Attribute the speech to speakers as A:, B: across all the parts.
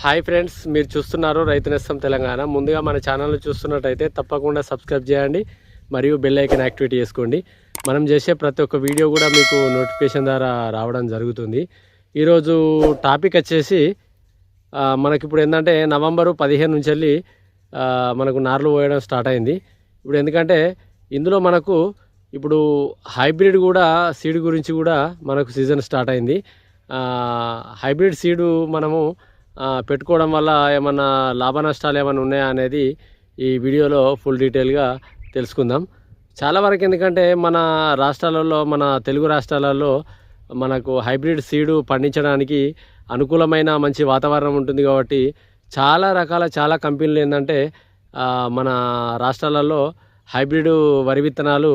A: Hi friends మీరు చూస్తున్నారు రైతు నేస్తం తెలంగాణ. ముందుగా మన ఛానల్ చూస్తున్నట్టయితే తప్పకుండా సబ్స్క్రైబ్ చేయండి మరియు బెల్ ఐకన్ యాక్టివేట్ చేసుకోండి. మనం చేసే ప్రతి ఒక్క వీడియో కూడా మీకు నోటిఫికేషన్ ద్వారా రావడం జరుగుతుంది. ఈరోజు టాపిక్ వచ్చేసి మనకిప్పుడు మనకి ఇప్పుడు ఏంటంటే నవంబరు పదిహేను నుంచి వెళ్ళి మనకు నార్లు పోయడం స్టార్ట్ అయింది. ఇప్పుడు ఎందుకంటే ఇందులో మనకు ఇప్పుడు హైబ్రిడ్ కూడా సీడ్ గురించి కూడా మనకు సీజన్ స్టార్ట్ అయింది. హైబ్రిడ్ సీడు మనము పెట్టుకోవడం వల్ల ఏమన్నా లాభ నష్టాలు ఏమైనా ఉన్నాయా అనేది ఈ వీడియోలో ఫుల్ డీటెయిల్గా తెలుసుకుందాం. చాలా వరకు ఎందుకంటే మన రాష్ట్రాలలో మన తెలుగు రాష్ట్రాలలో మనకు హైబ్రిడ్ సీడు పండించడానికి అనుకూలమైన మంచి వాతావరణం ఉంటుంది కాబట్టి చాలా రకాల చాలా కంపెనీలు ఏంటంటే మన రాష్ట్రాలలో హైబ్రిడ్ వరి విత్తనాలు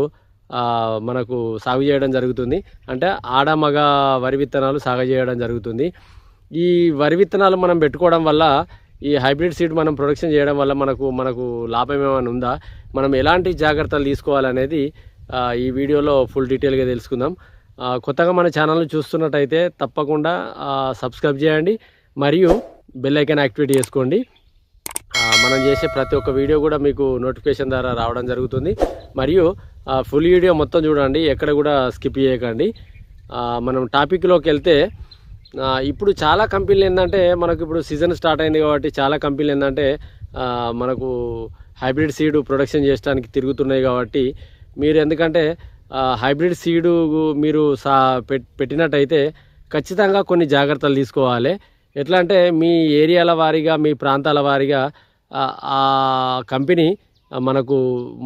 A: మనకు సాగు చేయడం జరుగుతుంది. అంటే ఆడ మగ వరి విత్తనాలు సాగు చేయడం జరుగుతుంది. ఈ వరి విత్తనాలు మనం పెట్టుకోవడం వల్ల ఈ హైబ్రిడ్ సీడ్ మనం ప్రొడక్షన్ చేయడం వల్ల మనకు మనకు లాభం ఏమైనా ఉందా? మనం ఎలాంటి జాగ్రత్తలు తీసుకోవాలనేది ఈ వీడియోలో ఫుల్ డీటెయిల్గా తెలుసుకుందాం. కొత్తగా మన ఛానల్ని చూస్తున్నట్టయితే తప్పకుండా సబ్స్క్రైబ్ చేయండి. మరియు బెల్ ఐకాన్ యాక్టివేట్ చేసుకోండి. మనం చేసే ప్రతి ఒక్క వీడియో కూడా మీకు నోటిఫికేషన్ ద్వారా రావడం జరుగుతుంది. మరియు ఫుల్ వీడియో మొత్తం చూడండి. ఎక్కడ కూడా స్కిప్ చేయకండి. మనం టాపిక్లోకి వెళ్తే ఇప్పుడు చాలా కంపెనీలు ఏంటంటే మనకు ఇప్పుడు సీజన్ స్టార్ట్ అయింది కాబట్టి చాలా కంపెనీలు ఏంటంటే మనకు హైబ్రిడ్ సీడ్ ప్రొడక్షన్ చేయడానికి తిరుగుతున్నాయి కాబట్టి మీరు ఎందుకంటే హైబ్రిడ్ సీడు మీరు సా పెట్- పెట్టినట్టయితే ఖచ్చితంగా కొన్ని జాగ్రత్తలు తీసుకోవాలి. ఎట్లా అంటే మీ ఏరియాల వారీగా మీ ప్రాంతాల వారీగా ఆ, కంపెనీ మనకు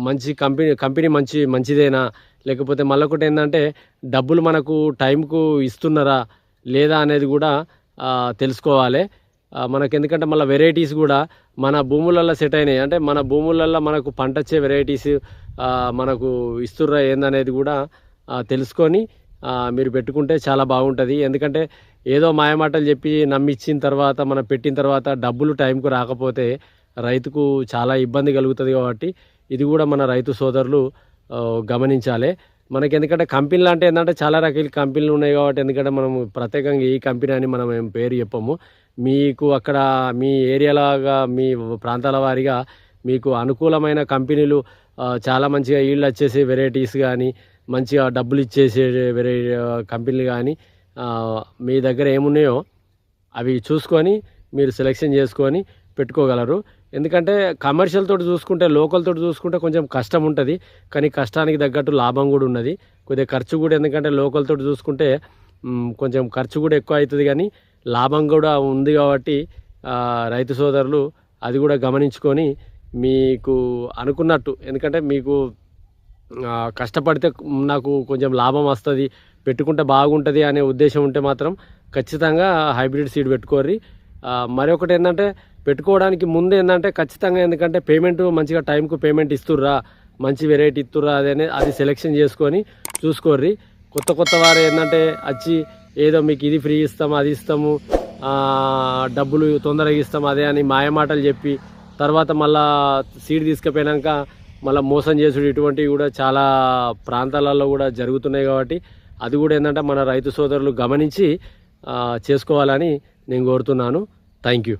A: మంచి కంపెనీ కంపెనీ మంచి మంచిదేనా? లేకపోతే మళ్ళొకటి ఏంటంటే డబ్బులు మనకు టైంకు ఇస్తున్నారా? లేదా అనేది కూడా తెలుసుకోవాలి. మనకు ఎందుకంటే మళ్ళీ వెరైటీస్ కూడా మన భూములల్లో సెట్ అయినాయి. అంటే మన భూములల్లో మనకు పంట వచ్చే వెరైటీస్ మనకు ఇస్తుర్రా ఏందనేది కూడా తెలుసుకొని మీరు పెట్టుకుంటే చాలా బాగుంటుంది. ఎందుకంటే ఏదో మాయమాటలు చెప్పి నమ్మిచ్చిన తర్వాత మనం పెట్టిన తర్వాత డబ్బులు టైంకు రాకపోతే రైతుకు చాలా ఇబ్బంది కలుగుతుంది కాబట్టి ఇది కూడా మన రైతు సోదరులు గమనించాలి. మనకి ఎందుకంటే కంపెనీలు అంటే ఏంటంటే చాలా రకాల కంపెనీలు ఉన్నాయి కాబట్టి ఎందుకంటే మనం ప్రత్యేకంగా ఈ కంపెనీ అని మనం ఏం పేరు చెప్పము. మీకు అక్కడ మీ ఏరియాలాగా మీ ప్రాంతాల వారీగా మీకు అనుకూలమైన కంపెనీలు చాలా మంచిగా ఈళ్ళు వచ్చేసే వెరైటీస్ కానీ మంచిగా డబ్బులు ఇచ్చేసే వెరై కంపెనీలు కానీ మీ దగ్గర ఏమున్నాయో అవి చూసుకొని మీరు సెలెక్షన్ చేసుకొని పెట్టుకోగలరు. ఎందుకంటే కమర్షియల్ తోటి చూసుకుంటే లోకల్ తోటి చూసుకుంటే కొంచెం కష్టం ఉంటుంది. కానీ కష్టానికి తగ్గట్టు లాభం కూడా ఉన్నది. కొద్దిగా ఖర్చు కూడా ఎందుకంటే లోకల్ తోటి చూసుకుంటే కొంచెం ఖర్చు కూడా ఎక్కువ అవుతుంది కానీ లాభం కూడా ఉంది కాబట్టి రైతు సోదరులు అది కూడా గమనించుకొని మీకు అనుకున్నట్టు ఎందుకంటే మీకు కష్టపడితే నాకు కొంచెం లాభం వస్తుంది పెట్టుకుంటే బాగుంటుంది అనే ఉద్దేశం ఉంటే మాత్రం ఖచ్చితంగా హైబ్రిడ్ సీడ్ పెట్టుకోర్రి. మరొకటి ఏంటంటే పెట్టుకోవడానికి ముందు ఏంటంటే ఖచ్చితంగా ఎందుకంటే పేమెంట్ మంచిగా టైంకు పేమెంట్ ఇస్తుర్రా మంచి వెరైటీ ఇస్తుర్రా అదే అది సెలెక్షన్ చేసుకొని చూసుకోర్రి. కొత్త కొత్త వారు ఏంటంటే వచ్చి ఏదో మీకు ఇది ఫ్రీ ఇస్తాము అది ఇస్తాము డబ్బులు తొందరగా ఇస్తాం అదే అని మాయమాటలు చెప్పి తర్వాత మళ్ళా సీడ్ తీసుకుపోయినాక మళ్ళీ మోసం చేసుడు ఇటువంటివి కూడా చాలా ప్రాంతాలలో కూడా జరుగుతున్నాయి కాబట్టి అది కూడా ఏంటంటే మన రైతు సోదరులు గమనించి చేసుకోవాలని నేను కోరుతున్నాను. Thank you.